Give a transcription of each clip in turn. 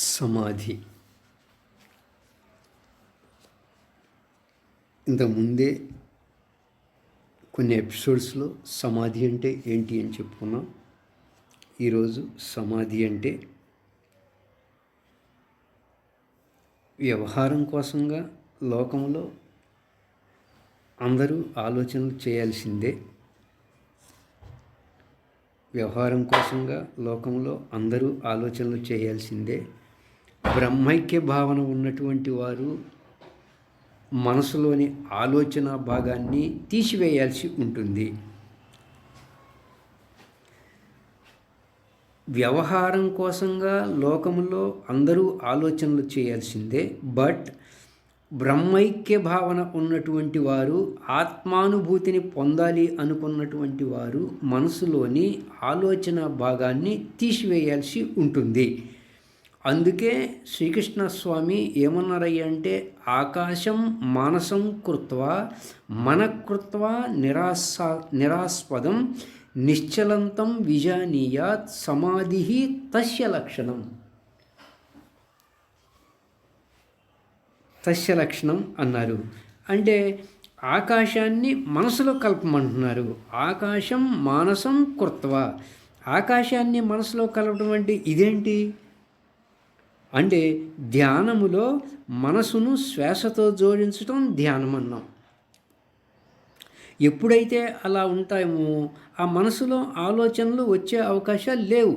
సమాధి. ఇంతకుముందే కొన్ని ఎపిసోడ్స్లో సమాధి అంటే ఏంటి అని చెప్పుకున్నాం. ఈరోజు సమాధి అంటే వ్యవహారం కోసంగా లోకంలో అందరూ ఆలోచనలు చేయాల్సిందే. వ్యవహారం కోసంగా లోకంలో అందరూ ఆలోచనలు చేయాల్సిందే. బ్రహ్మైక్య భావన ఉన్నటువంటి వారు మనసులోని ఆలోచన భాగాన్ని తీసివేయాల్సి ఉంటుంది. వ్యవహారం కోసంగా లోకంలో అందరూ ఆలోచనలు చేయాల్సిందే. బట్ బ్రహ్మైక్య భావన ఉన్నటువంటి వారు ఆత్మానుభూతిని పొందాలి అనుకున్నటువంటి వారు మనసులోని ఆలోచన భాగాన్ని తీసివేయాల్సి ఉంటుంది. అందుకే శ్రీకృష్ణస్వామి ఏమన్నారయ్య అంటే ఆకాశం మానసం కృత్వ మనకృత్వ నిరాసా నిరాస్పదం నిశ్చలంతం విజానీయాత్ సమాధి తస్య లక్షణం. తస్య లక్షణం అన్నారు. అంటే ఆకాశాన్ని మనసులో కలపమంటున్నారు. ఆకాశం మానసం కృత్వ. ఆకాశాన్ని మనసులో కలపడం అంటే ఇదేంటి? అంటే ధ్యానములో మనసును శ్వాసతో జోడించటం ధ్యానం అన్నాం ఎప్పుడైతే అలా ఉంటామో ఆ మనసులో ఆలోచనలు వచ్చే అవకాశాలు లేవు.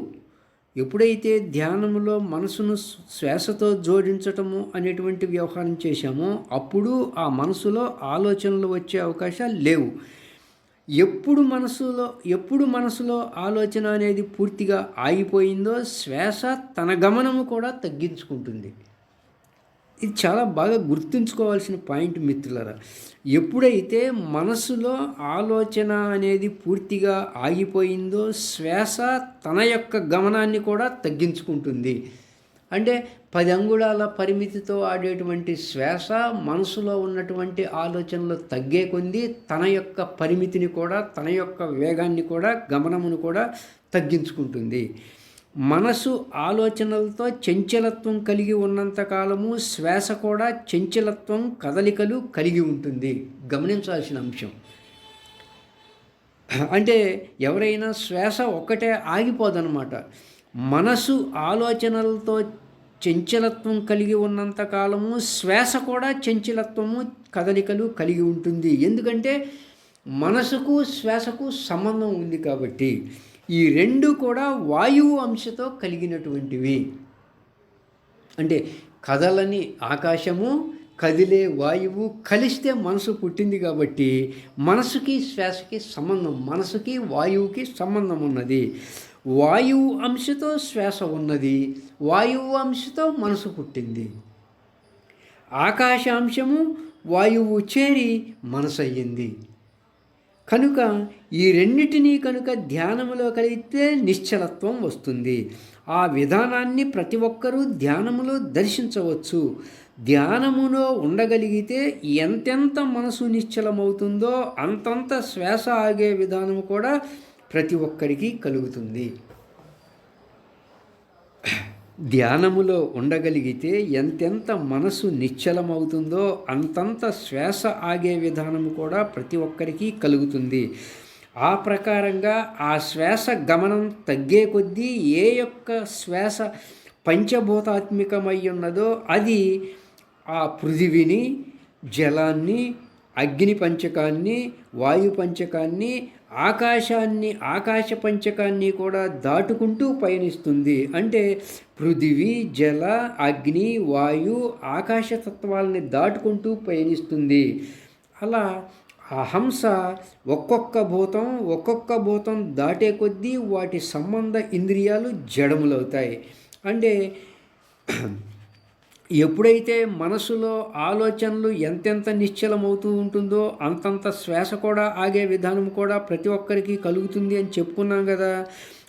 ఎప్పుడైతే ధ్యానంలో మనసును శ్వాసతో జోడించటము అనేటువంటి వ్యవహారం చేశామో అప్పుడు ఆ మనసులో ఆలోచనలు వచ్చే అవకాశాలు లేవు. ఎప్పుడు మనసులో ఎప్పుడు మనసులో ఆలోచన అనేది పూర్తిగా ఆగిపోయిందో శ్వాస తన గమనము కూడా తగ్గించుకుంటుంది. ఇది చాలా బాగా గుర్తుంచుకోవాల్సిన పాయింట్ మిత్రులరా. ఎప్పుడైతే మనసులో ఆలోచన అనేది పూర్తిగా ఆగిపోయిందో శ్వాస తన యొక్క గమనాన్ని కూడా తగ్గించుకుంటుంది. అంటే పది అంగుళాల పరిమితితో ఆడేటువంటి శ్వాస మనసులో ఉన్నటువంటి ఆలోచనలు తగ్గే కొంది తన యొక్క పరిమితిని కూడా తన యొక్క వేగాన్ని కూడా గమనమును కూడా తగ్గించుకుంటుంది. మనసు ఆలోచనలతో చంచలత్వం కలిగి ఉన్నంతకాలము శ్వాస కూడా చంచలత్వం కదలికలు కలిగి ఉంటుంది. గమనించాల్సిన అంశం. అంటే ఎవరైనా శ్వాస ఒక్కటే ఆగిపోదనమాట. మనసు ఆలోచనలతో చంచలత్వం కలిగి ఉన్నంత కాలము శ్వాస కూడా చంచలత్వము కదలికలు కలిగి ఉంటుంది. ఎందుకంటే మనసుకు శ్వాసకు సంబంధం ఉంది కాబట్టి ఈ రెండు కూడా వాయువు అంశతో కలిగినటువంటివి. అంటే కదలని ఆకాశము కదిలే వాయువు కలిస్తే మనసు పుట్టింది కాబట్టి మనసుకి శ్వాసకి సంబంధం మనసుకి వాయువుకి సంబంధం ఉన్నది. వాయువు అంశతో శ్వాస ఉన్నది వాయువు అంశతో మనసు పుట్టింది. ఆకాశాంశము వాయువు చేరి మనసు అయ్యింది కనుక ఈ రెండింటినీ కనుక ధ్యానములో కలిగితే నిశ్చలత్వం వస్తుంది. ఆ విధానాన్ని ప్రతి ఒక్కరూ ధ్యానములో దర్శించవచ్చు. ధ్యానములో ఉండగలిగితే ఎంతెంత మనసు నిశ్చలమవుతుందో అంతంత శ్వాస ఆగే విధానం కూడా ప్రతి ఒక్కరికి కలుగుతుంది. ధ్యానములో ఉండగలిగితే ఎంతెంత మనసు నిశ్చలమవుతుందో అంతంత శ్వాస ఆగే విధానం కూడా ప్రతి ఒక్కరికి కలుగుతుంది. ఆ ప్రకారంగా ఆ శ్వాస గమనం తగ్గే కొద్దీ ఏ యొక్క శ్వాస పంచభూతాత్మికమై ఉన్నదో అది ఆ పృథివిని జలాన్ని అగ్ని పంచకాన్ని వాయు పంచకాన్ని ఆకాశాన్ని ఆకాశ పంచకాన్ని కూడా దాటుకుంటూ పయనిస్తుంది. అంటే పృథివీ జల అగ్ని వాయు ఆకాశ తత్వాలని దాటుకుంటూ పయనిస్తుంది. అలా ఆ హంస ఒక్కొక్క భూతం ఒక్కొక్క భూతం దాటే కొద్దీ వాటి సంబంధ ఇంద్రియాలు జడములవుతాయి. అంటే ఎప్పుడైతే మనసులో ఆలోచనలు ఎంతెంత నిశ్చలమవుతూ ఉంటుందో అంతంత శ్వాస కూడా ఆగే విధానం కూడా ప్రతి ఒక్కరికి కలుగుతుంది అని చెప్పుకున్నాం కదా.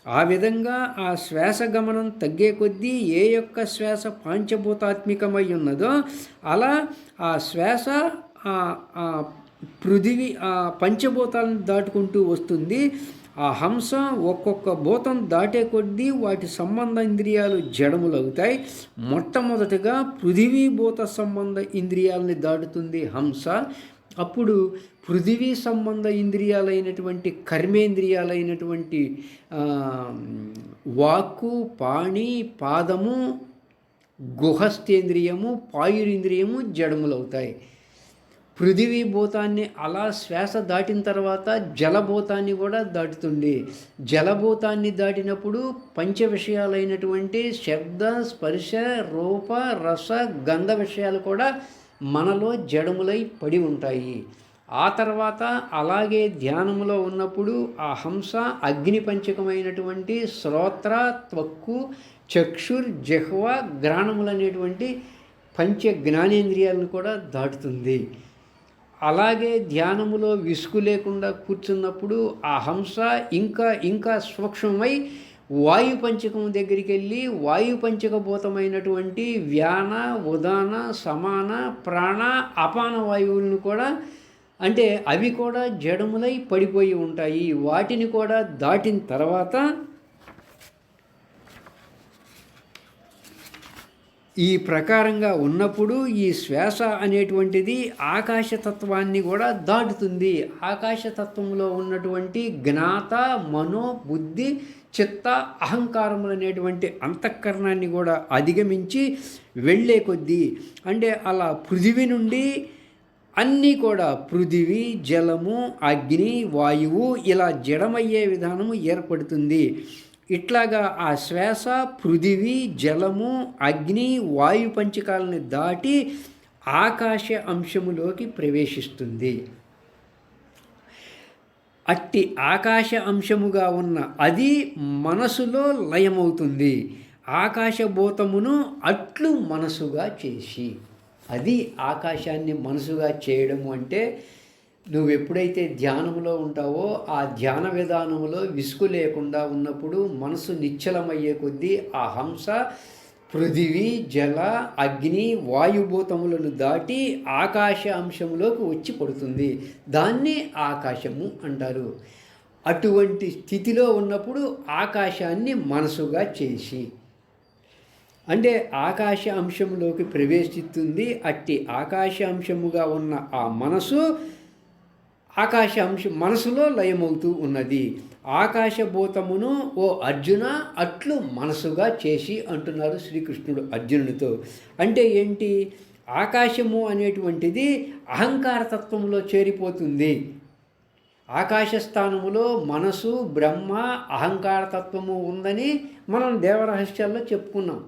ఆ విధంగా ఆ శ్వాస గమనం తగ్గే కొద్దీ ఏ యొక్క శ్వాస పాంచభూతాత్మికమై ఉన్నదో అలా ఆ శ్వాస పృథివి ఆ పంచభూతాలను దాటుకుంటూ వస్తుంది. ఆ హంస ఒక్కొక్క భూతం దాటే కొద్దీ వాటి సంబంధ ఇంద్రియాలు జడములు అవుతాయి మొట్టమొదటిగా పృథివీ భూత సంబంధ ఇంద్రియాలని దాటుతుంది హంస. అప్పుడు పృథివీ సంబంధ ఇంద్రియాలైనటువంటి కర్మేంద్రియాలైనటువంటి వాక్కు పాణి పాదము గుహస్థేంద్రియము పాయురింద్రియము జడములవుతాయి పృథివీ భూతాన్ని అలా శ్వాస దాటిన తర్వాత జలభూతాన్ని కూడా దాటుతుంది. జలభూతాన్ని దాటినప్పుడు పంచ విషయాలైనటువంటి శబ్ద స్పర్శ రూప రస గంధ విషయాలు కూడా మనలో జడములై పడి ఉంటాయి. ఆ తర్వాత అలాగే ధ్యానములో ఉన్నప్పుడు ఆ హంస అగ్ని పంచకమైనటువంటి శ్రోత్ర త్వక్కు చక్షుర్ జహ్వ గ్రాణములనేటువంటి పంచ జ్ఞానేంద్రియాలను కూడా దాటుతుంది. అలాగే ధ్యానములో విసుగు లేకుండా కూర్చున్నప్పుడు ఆ హంస ఇంకా ఇంకా సూక్ష్మమై వాయు పంచకం దగ్గరికి వెళ్ళి వాయు పంచకభూతమైనటువంటి వ్యాన ఉదాన సమాన ప్రాణ అపాన వాయువులను కూడా అంటే అవి కూడా జడములై పడిపోయి ఉంటాయి. వాటిని కూడా దాటిన తర్వాత ఈ ప్రకారంగా ఉన్నప్పుడు ఈ శ్వాస అనేటువంటిది ఆకాశతత్వాన్ని కూడా దాటుతుంది. ఆకాశతత్వంలో ఉన్నటువంటి జ్ఞాత మనో బుద్ధి చిత్త అహంకారములు అనేటువంటి అంతఃకరణాన్ని కూడా అధిగమించి వెళ్ళే కొద్దీ అంటే అలా పృథివీ నుండి అన్నీ కూడా పృథివీ జలము అగ్ని వాయువు ఇలా జడమయ్యే విధానము ఏర్పడుతుంది. ఇట్లాగా ఆ శ్వాస పృథివీ జలము అగ్ని వాయు పంచకాలని దాటి ఆకాశ అంశములోకి ప్రవేశిస్తుంది. అట్టి ఆకాశ అంశముగా ఉన్న అది మనసులో లయమవుతుంది. ఆకాశభూతమును అట్లు మనసుగా చేసి అది ఆకాశాన్ని మనసుగా చేయడము అంటే నువ్వు ఎప్పుడైతే ధ్యానంలో ఉంటావో ఆ ధ్యాన విధానంలో విసుగు లేకుండా ఉన్నప్పుడు మనసు నిశ్చలమయ్యే కొద్దీ ఆ హంస పృథివీ జల అగ్ని వాయుభూతములను దాటి ఆకాశ అంశంలోకి వచ్చి పడుతుంది. దాన్ని ఆకాశము అంటారు. అటువంటి స్థితిలో ఉన్నప్పుడు ఆకాశాన్ని మనసుగా చేసి అంటే ఆకాశ అంశంలోకి ప్రవేశిస్తుంది. అట్టి ఆకాశ అంశముగా ఉన్న ఆ మనసు ఆకాశ అంశం మనసులో లయమవుతూ ఉన్నది. ఆకాశభూతమును ఓ అర్జున అట్లు మనసుగా చేసి అంటున్నారు శ్రీకృష్ణుడు అర్జునుడితో అంటే ఏంటి? ఆకాశము అనేటువంటిది అహంకారతత్వంలో చేరిపోతుంది. ఆకాశ స్థానములో మనసు బ్రహ్మ అహంకారతత్వము ఉందని మనం దేవరహస్యాల్లో చెప్పుకున్నాం.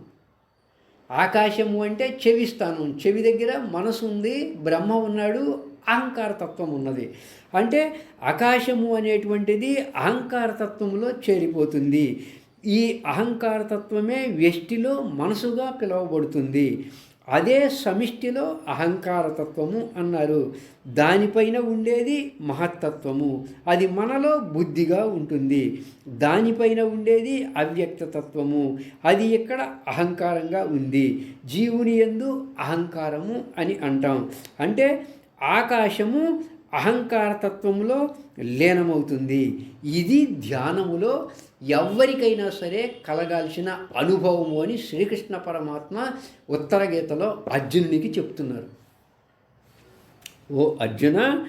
ఆకాశము అంటే చెవి స్థానం. చెవి దగ్గర మనసు ఉంది బ్రహ్మ ఉన్నాడు అహంకారతత్వం ఉన్నది. అంటే ఆకాశము అనేటువంటిది అహంకారతత్వంలో చేరిపోతుంది. ఈ అహంకారతత్వమే వ్యష్టిలో మనసుగా పిలువబడుతుంది. అదే సమిష్టిలో అహంకారతత్వము అన్నారు. దానిపైన ఉండేది మహత్తత్వము. అది మనలో బుద్ధిగా ఉంటుంది. దానిపైన ఉండేది అవ్యక్తతత్వము. అది ఇక్కడ అహంకారంగా ఉంది? జీవుని ఎందు అహంకారము అని అంటాం. అంటే ఆకాశము అహంకారతత్వంలో లీనమవుతుంది. ఇది ధ్యానములో ఎవరికైనా సరే కలగాల్సిన అనుభవము అని శ్రీకృష్ణ పరమాత్మ ఉత్తర గీతలో అర్జునునికి చెప్తున్నారు. ఓ అర్జున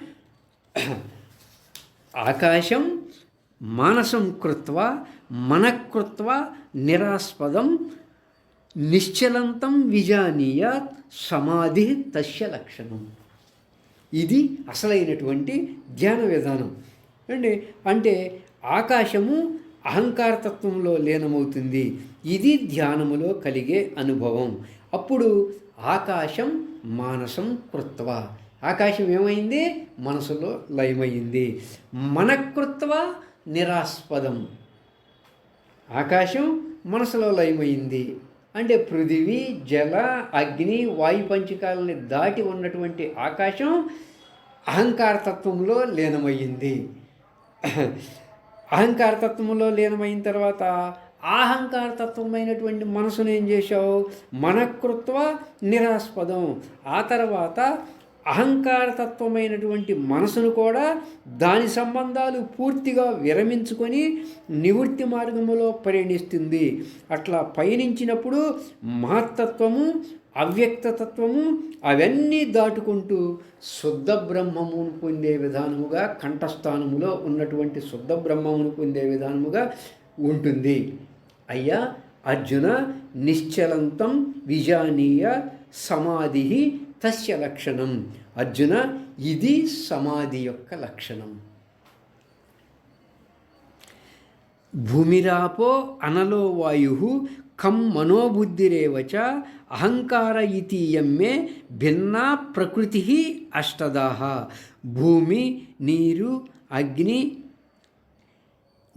ఆకాశం మానసం కృత్వ మనకృత్వ నిరాస్పదం నిశ్చలంతం విజానీయ సమాధి తస్య లక్షణం. ఇది అసలైనటువంటి ధ్యాన విధానం. అండి అంటే ఆకాశము అహంకారతత్వంలో లీనమవుతుంది. ఇది ధ్యానములో కలిగే అనుభవం. అప్పుడు ఆకాశం మానసం కృత్వ. ఆకాశం ఏమైంది? మనసులో లయమైంది మనకృత్వ నిరాస్పదం. ఆకాశం మనసులో లయమైంది అంటే పృథివీ జల అగ్ని వాయు పంచకాలని దాటి ఉన్నటువంటి ఆకాశం అహంకారతత్వంలో లీనమయ్యింది. అహంకారతత్వంలో లీనమైన తర్వాత అహంకారతత్వమైనటువంటి మనసును ఏం చేశావు? మనకృత్వ నిరాస్పదం. ఆ తర్వాత అహంకారతత్వమైనటువంటి మనసును కూడా దాని సంబంధాలు పూర్తిగా విరమించుకొని నివృత్తి మార్గములో పరిణిస్తుంది అట్లా పయనించినప్పుడు మహత్తత్వము అవ్యక్తతత్వము అవన్నీ దాటుకుంటూ శుద్ధ బ్రహ్మమును పొందే విధానముగా కంఠస్థానములో ఉన్నటువంటి శుద్ధ బ్రహ్మమును పొందే విధానముగా ఉంటుంది. అయ్యా అర్జున నిశ్చలంతం విజానీయ సమాధి తస్య లక్షణం. అర్జున ఇది సమాధి యొక్క లక్షణం. భూమిరాపో అనలో వాయు కం మనోబుద్ధిరేవచ అహంకార ఇతీయమ్మే భిన్నా ప్రకృతి అష్టదాహ భూమి నీరు అగ్ని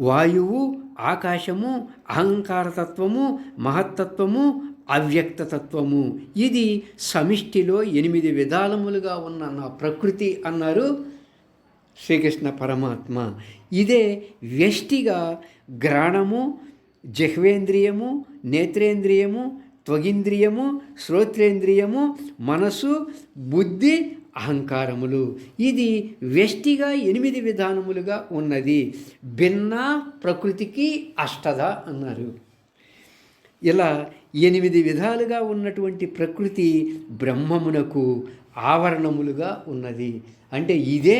వాయువు ఆకాశము అహంకారతత్వము మహత్తత్వము అవ్యక్తతత్వము. ఇది సమిష్టిలో ఎనిమిది విధాలములుగా ఉన్న నా ప్రకృతి అన్నారు శ్రీకృష్ణ పరమాత్మ. ఇదే వ్యష్టిగా గ్రాణము జహ్వేంద్రియము నేత్రేంద్రియము త్వగింద్రియము శ్రోత్రేంద్రియము మనసు బుద్ధి అహంకారములు. ఇది వ్యష్టిగా ఎనిమిది విధానములుగా ఉన్నది. భిన్న ప్రకృతికి అష్టద అన్నారు. ఇలా ఎనిమిది విధాలుగా ఉన్నటువంటి ప్రకృతి బ్రహ్మమునకు ఆవరణములుగా ఉన్నది. అంటే ఇదే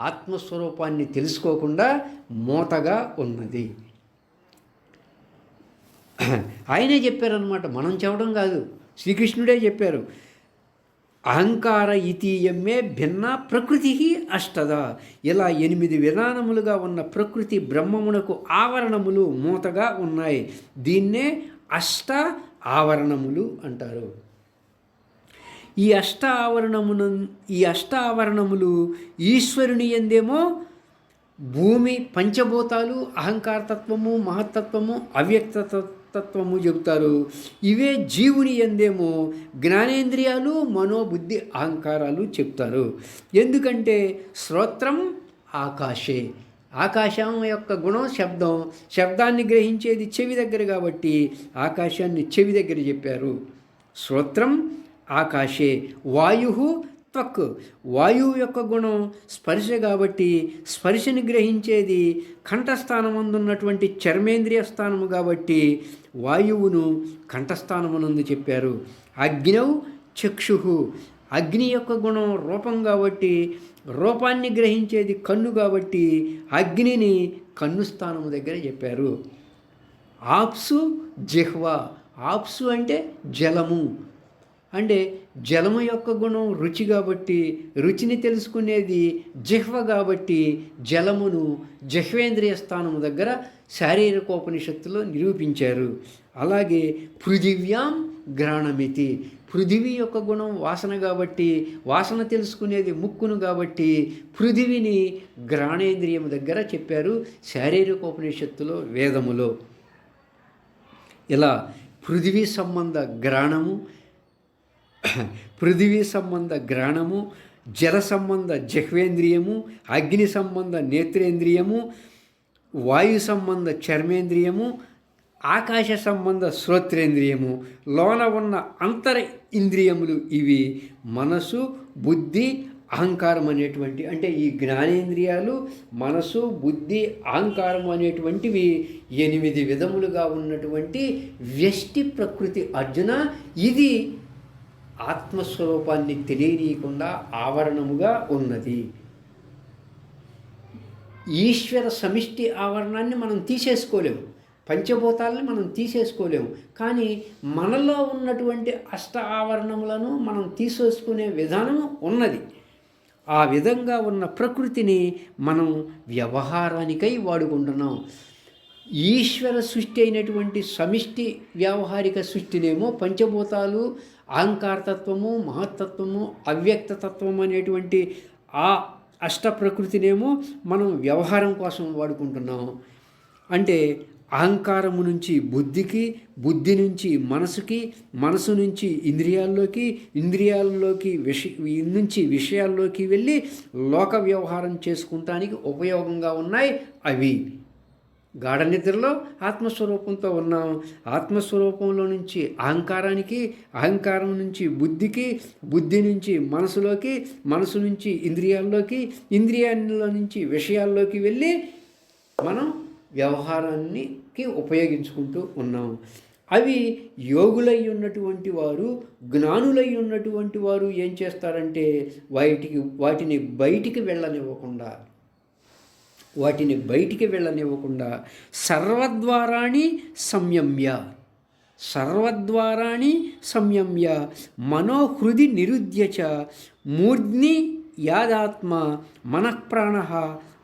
ఆత్మస్వరూపాన్ని తెలుసుకోకుండా మూతగా ఉన్నది. ఆయనే చెప్పారనమాట మనం చెప్పడం కాదు. శ్రీకృష్ణుడే చెప్పారు అహంకార ఇతీయమే భిన్న ప్రకృతి అష్టద. ఇలా ఎనిమిది విధానములుగా ఉన్న ప్రకృతి బ్రహ్మమునకు ఆవరణములు మూతగా ఉన్నాయి. దీన్నే అష్ట ఆవరణములు అంటారు. ఈ అష్ట ఆవరణమును ఈ అష్ట ఆవరణములు ఈశ్వరుని ఎందేమో భూమి పంచభూతాలు అహంకారతత్వము మహత్తత్వము అవ్యక్త తత్వము చెబుతారు. ఇవే జీవుని ఎందేమో జ్ఞానేంద్రియాలు మనోబుద్ధి అహంకారాలు చెప్తారు. ఎందుకంటే శ్రోత్రం ఆకాశే. ఆకాశం యొక్క గుణం శబ్దం. శబ్దాన్ని గ్రహించేది చెవి దగ్గర కాబట్టి ఆకాశాన్ని చెవి దగ్గర చెప్పారు. శ్రోత్రం ఆకాశే వాయు త్వక్. వాయువు యొక్క గుణం స్పర్శ కాబట్టి స్పర్శని గ్రహించేది కంఠస్థానమందున్నటువంటి చర్మేంద్రియ స్థానము కాబట్టి వాయువును కంఠస్థానమునందు చెప్పారు. అగ్నౌ చక్షు అగ్ని యొక్క గుణం రూపం కాబట్టి రూపాన్ని గ్రహించేది కన్ను కాబట్టి అగ్నిని కన్ను స్థానము దగ్గర చెప్పారు. ఆప్సు జిహ్వ. ఆప్సు అంటే జలము. అంటే జలము యొక్క గుణం రుచి కాబట్టి రుచిని తెలుసుకునేది జిహ్వ కాబట్టి జలమును జిహ్వేంద్రియ స్థానము దగ్గర శారీరకోపనిషత్తులో నిరూపించారు. అలాగే పృథివ్యాం గ్రాణమితి పృథివీ యొక్క గుణం వాసన కాబట్టి వాసన తెలుసుకునేది ముక్కును కాబట్టి పృథివిని గ్రాణేంద్రియము దగ్గర చెప్పారు శారీరక ఉపనిషత్తులో వేదములో. ఇలా పృథివీ సంబంధ గ్రాణము పృథివీ సంబంధ గ్రాణము జల సంబంధ జహ్వేంద్రియము అగ్ని సంబంధ నేత్రేంద్రియము వాయు సంబంధ చర్మేంద్రియము ఆకాశ సంబంధ శ్రోత్రేంద్రియము లోన ఉన్న అంతర ఇంద్రియములు ఇవి మనసు బుద్ధి అహంకారం అనేటువంటి అంటే ఈ జ్ఞానేంద్రియాలు మనసు బుద్ధి అహంకారం అనేటువంటివి ఎనిమిది విధములుగా ఉన్నటువంటి వ్యష్టి ప్రకృతి అర్జున. ఇది ఆత్మస్వరూపాన్ని తెలియనీయకుండా ఆవరణముగా ఉన్నది. ఈశ్వర సమిష్టి ఆవరణాన్ని మనం తీసేసుకోలేము. పంచభూతాలని మనం తీసేసుకోలేము. కానీ మనలో ఉన్నటువంటి అష్ట ఆవరణములను మనం తీసేసుకునే విధానము ఉన్నది. ఆ విధంగా ఉన్న ప్రకృతిని మనం వ్యవహారానికై వాడుకుంటున్నాం. ఈశ్వర సృష్టి అయినటువంటి సమిష్టి వ్యావహారిక సృష్టినేమో పంచభూతాలు అహంకారతత్వము మహత్తత్వము అవ్యక్తతత్వం అనేటువంటి ఆ అష్ట ప్రకృతినేమో మనం వ్యవహారం కోసం వాడుకుంటున్నాం. అంటే అహంకారము నుంచి బుద్ధికి బుద్ధి నుంచి మనసుకి మనసు నుంచి ఇంద్రియాల్లోకి ఇంద్రియాల్లోకి విష నుంచి విషయాల్లోకి వెళ్ళి లోక వ్యవహారం చేసుకుంటానికి ఉపయోగంగా ఉన్నాయి అవి. గాఢ నిద్రలో ఆత్మస్వరూపంతో ఉన్నాం. ఆత్మస్వరూపంలో నుంచి అహంకారానికి అహంకారం నుంచి బుద్ధికి బుద్ధి నుంచి మనసులోకి మనసు నుంచి ఇంద్రియాల్లోకి ఇంద్రియాల్లో నుంచి విషయాల్లోకి వెళ్ళి మనం వ్యవహారాన్ని కి ఉపయోగించుకుంటూ ఉన్నాం. అవి యోగులై ఉన్నటువంటి వారు జ్ఞానులై ఉన్నటువంటి వారు ఏం చేస్తారంటే వాటికి వాటిని బయటికి వెళ్ళనివ్వకుండా వాటిని బయటికి వెళ్ళనివ్వకుండా సర్వద్వారాణి సంయమ్య సర్వద్వారాణి సంయమ్య మనోహృది నిరుద్యచ మూర్ధ్ని యాదాత్మ మనఃప్రాణ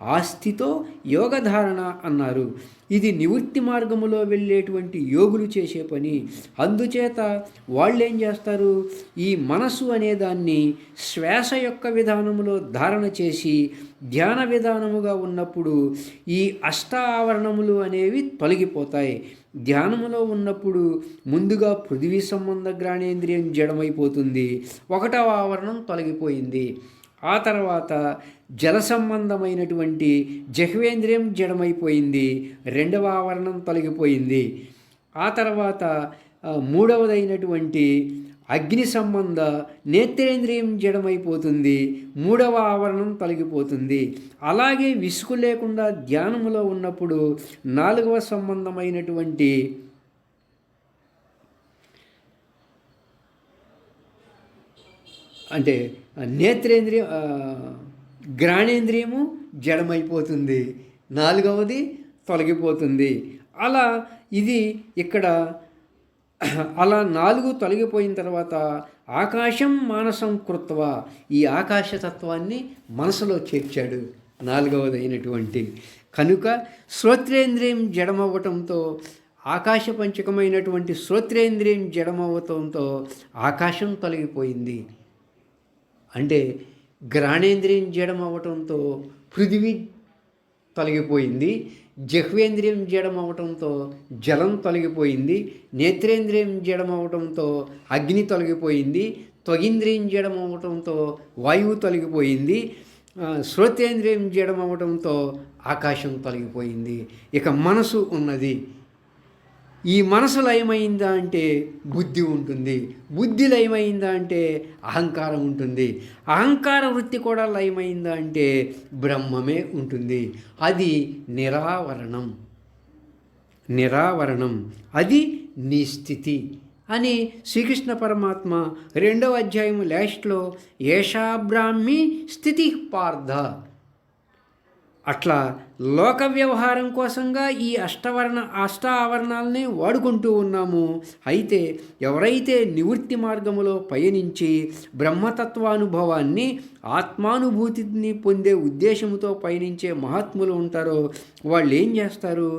ఆస్తితో యోగధారణ అన్నారు. ఇది నివృత్తి మార్గములో వెళ్ళేటువంటి యోగులు చేసే పని. అందుచేత వాళ్ళు ఏం చేస్తారు? ఈ మనసు అనేదాన్ని శ్వాస యొక్క విధానములో ధారణ చేసి ధ్యాన విధానముగా ఉన్నప్పుడు ఈ అష్ట ఆవరణములు అనేవి తొలగిపోతాయి. ధ్యానములో ఉన్నప్పుడు ముందుగా పృథివీ సంబంధ గ్రాణేంద్రియం జడమైపోతుంది. ఒకటవ ఆవరణం తొలగిపోయింది. ఆ తర్వాత జల సంబంధమైనటువంటి జహ్వేంద్రియం జడమైపోయింది రెండవ ఆవరణం తొలగిపోయింది. ఆ తర్వాత మూడవదైనటువంటి అగ్ని సంబంధ నేత్రేంద్రియం జడమైపోతుంది మూడవ ఆవరణం తొలగిపోతుంది. అలాగే విసుగు లేకుండా ధ్యానములో ఉన్నప్పుడు నాలుగవ సంబంధమైనటువంటి అంటే నేత్రేంద్రియం గ్రాణేంద్రియము జడమైపోతుంది. నాలుగవది తొలగిపోతుంది. అలా ఇది ఇక్కడ అలా నాలుగు తొలగిపోయిన తర్వాత ఆకాశం మానసం కృత్వ. ఈ ఆకాశతత్వాన్ని మనసులో చేర్చాడు నాలుగవదైనటువంటి. కనుక శ్రోత్రేంద్రియం జడమవ్వటంతో ఆకాశ పంచకమైనటువంటి శ్రోత్రేంద్రియం జడమవ్వటంతో ఆకాశం తొలగిపోయింది. అంటే గ్రాణేంద్రియం జడం అవ్వటంతో పృథివీ తొలగిపోయింది జహ్వేంద్రియం జడం అవటంతో జలం తొలగిపోయింది నేత్రేంద్రియం జడం అవటంతో అగ్ని తొలగిపోయింది త్వగింద్రియం జడం అవటంతో వాయువు తొలగిపోయింది శ్రోతేంద్రియం జడం అవటంతో ఆకాశం తొలగిపోయింది. ఇక మనసు ఉన్నది. ఈ మనసు లయమైందా అంటే బుద్ధి ఉంటుంది. బుద్ధి లయమైందా అంటే అహంకారం ఉంటుంది. అహంకార వృత్తి కూడా లయమైందా అంటే బ్రహ్మమే ఉంటుంది. అది నిరావరణం. నిరావరణం. అది నీ స్థితి అని శ్రీకృష్ణ పరమాత్మ రెండవ అధ్యాయం లాస్ట్లో ఏషాబ్రాహ్మి స్థితి పార్థ అట్లా లోక వ్యవహారం కోసంగా ఈ అష్టవర్ణ అష్ట ఆవరణాలనే వాడుకుంటూ ఉన్నాము. అయితే ఎవరైతే నివృత్తి మార్గములో పయనించి బ్రహ్మతత్వానుభవాన్ని ఆత్మానుభూతిని పొందే ఉద్దేశంతో పయనించే మహాత్ములు ఉంటారో వాళ్ళు ఏం చేస్తారు?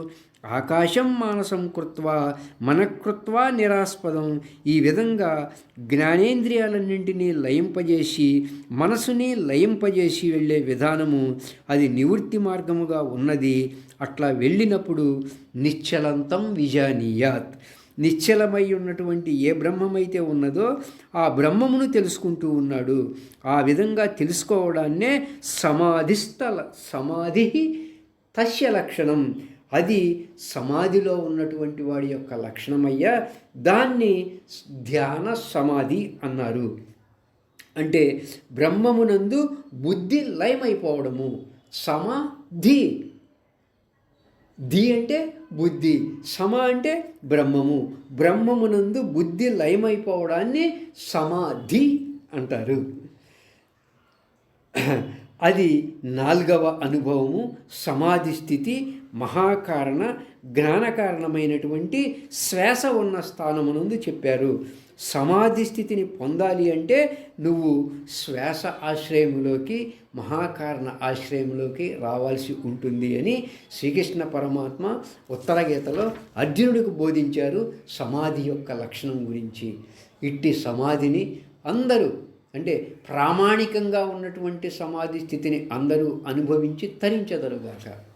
ఆకాశం మానసం కృత్వా మనకృత్వా నిరాస్పదం. ఈ విధంగా జ్ఞానేంద్రియాలన్నింటినీ లయింపజేసి మనసుని లయింపజేసి వెళ్ళే విధానము అది నివృత్తి మార్గముగా ఉన్నది. అట్లా వెళ్ళినప్పుడు నిశ్చలంతం విజానీయాత్. నిశ్చలమై ఉన్నటువంటి ఏ బ్రహ్మమైతే ఉన్నదో ఆ బ్రహ్మమును తెలుసుకుంటూ ఉన్నాడు. ఆ విధంగా తెలుసుకోవడాన్నే సమాధిస్థల సమాధి తస్య లక్షణం. అది సమాధిలో ఉన్నటువంటి వాడి యొక్క లక్షణమయ్యా దాన్ని ధ్యాన సమాధి అన్నారు. అంటే బ్రహ్మమునందు బుద్ధి లయమైపోవడము. సమాధి. ధి అంటే బుద్ధి సమ అంటే బ్రహ్మము. బ్రహ్మమునందు బుద్ధి లయమైపోవడాన్ని సమాధి అంటారు. అది నాలుగవ అనుభవము సమాధి స్థితి మహాకారణ జ్ఞానకారణమైనటువంటి శ్వాస ఉన్న స్థానమునందు చెప్పారు. సమాధి స్థితిని పొందాలి అంటే నువ్వు శ్వాస ఆశ్రయంలోకి మహాకారణ ఆశ్రయంలోకి రావాల్సి ఉంటుంది అని శ్రీకృష్ణ పరమాత్మ ఉత్తర గీతలో అర్జునుడికి బోధించారు సమాధి యొక్క లక్షణం గురించి. ఇట్టి సమాధిని అందరూ అంటే ప్రామాణికంగా ఉన్నటువంటి సమాధి స్థితిని అందరూ అనుభవించి తరించదరుగాక.